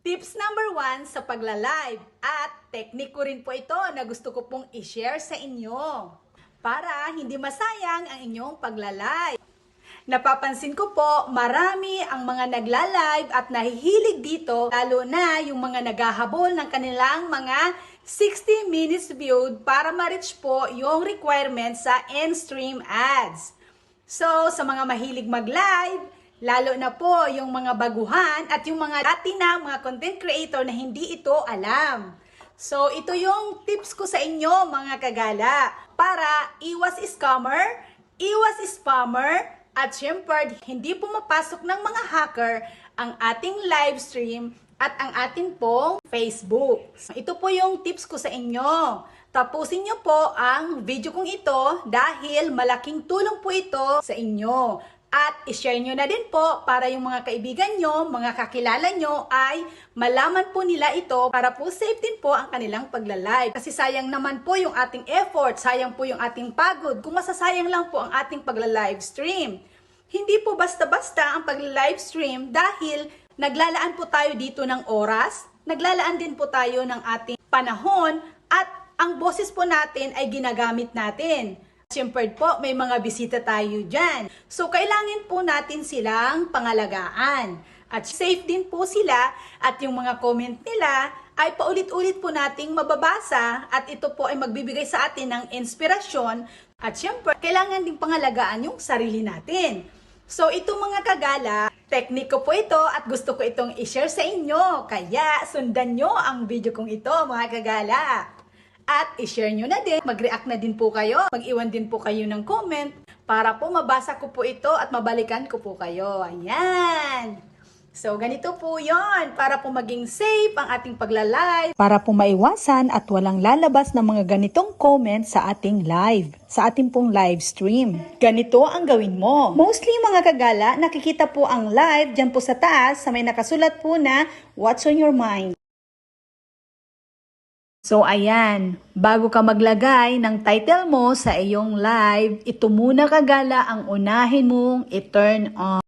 Tips number one sa pagla-live at technique ko rin po ito na gusto ko pong i-share sa inyo para hindi masayang ang inyong pagla-live. Napapansin ko po, marami ang mga nagla-live at nahihilig dito, lalo na yung mga naghahabol ng kanilang mga 60 minutes viewed para ma-reach po yung requirements sa end-stream ads. So, sa mga mahilig mag-live, lalo na po yung mga baguhan at yung mga dati na mga content creator na hindi ito alam. So, ito yung tips ko sa inyo mga kagala para iwas scammer, iwas spammer, at syempre, hindi pumapasok ng mga hacker ang ating live stream at ang ating pong Facebook. Ito po yung tips ko sa inyo. Tapusin nyo po ang video kong ito dahil malaking tulong po ito sa inyo. At ishare nyo na din po para yung mga kaibigan nyo, mga kakilala nyo ay malaman po nila ito para po safe din po ang kanilang pagla-live. Kasi sayang naman po yung ating effort, sayang po yung ating pagod kung masasayang lang po ang ating pagla-live stream. Hindi po basta-basta ang pagla-live stream dahil naglalaan po tayo dito ng oras, naglalaan din po tayo ng ating panahon at ang boses po natin ay ginagamit natin. Siyempre po, may mga bisita tayo dyan. So, kailangan po natin silang pangalagaan. At safe din po sila at yung mga comment nila ay paulit-ulit po nating mababasa at ito po ay magbibigay sa atin ng inspirasyon at syempre, kailangan din pangalagaan yung sarili natin. So, itong mga kagala, teknik ko po ito at gusto ko itong i-share sa inyo. Kaya, sundan nyo ang video kong ito, mga kagala. At i-share nyo na din, mag-react na din po kayo, mag-iwan din po kayo ng comment para po mabasa ko po ito at mabalikan ko po kayo. Ayan! So, ganito po yon para po maging safe ang ating pagla-live. para po maiwasan at walang lalabas ng mga ganitong comment sa ating live, sa ating pong live stream. Ganito ang gawin mo. Mostly mga kagala, nakikita po ang live dyan po sa taas sa may nakasulat po na What's on your mind? So ayan, bago ka maglagay ng title mo sa iyong live, ito muna kagala ang unahin mong i-turn on.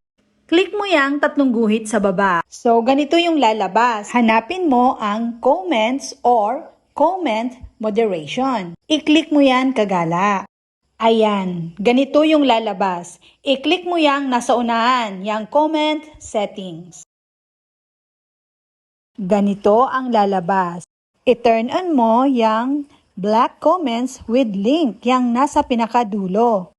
Click mo yang tatlong guhit sa baba. So, ganito yung lalabas. Hanapin mo ang comments or comment moderation. I-click mo yan kagala. Ayan, ganito yung lalabas. I-click mo yang nasa unahan, yang comment settings. Ganito ang lalabas. I-turn on mo yang black comments with link, yang nasa pinakadulo.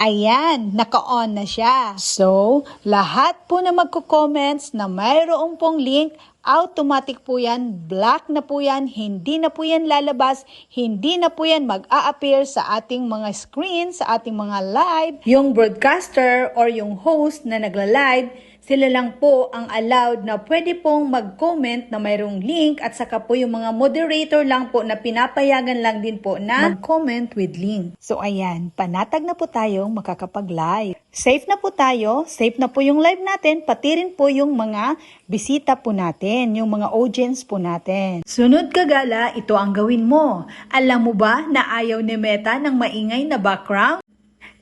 Ayan, naka-on na siya. So, lahat po na magko-comments na mayroong pong link, automatic po yan, black na po yan, hindi na po yan lalabas, hindi na po yan mag-a-appear sa ating mga screen, sa ating mga live. Yung broadcaster or yung host na nagla-live, sila lang po ang allowed na pwede pong mag-comment na mayroong link at saka po yung mga moderator lang po na pinapayagan lang din po na mag-comment with link. So ayan, panatag na po tayong makakapag-live. Safe na po tayo, safe na po yung live natin, pati rin po yung mga bisita po natin, yung mga audience po natin. Sunod kagala, ito ang gawin mo. Alam mo ba na ayaw ni Meta ng maingay na background?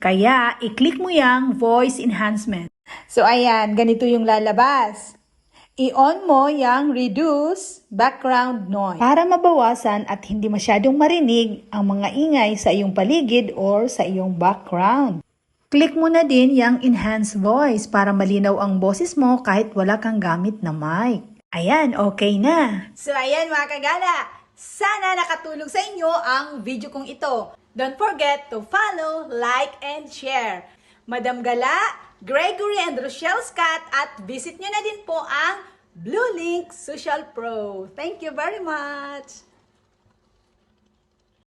Kaya, i-click mo yung voice enhancement. So, ayan, ganito yung lalabas. I-on mo yung reduce background noise para mabawasan at hindi masyadong marinig ang mga ingay sa iyong paligid or sa iyong background. Click mo na din yung enhance voice para malinaw ang boses mo kahit wala kang gamit na mic. Ayan, okay na. So ayan mga kagala, sana nakatulong sa inyo ang video kong ito. Don't forget to follow, like, and share. Madam Gala, Gregory and Rochelle Scott at visit nyo na din po ang Blue Link Social Pro. Thank you very much!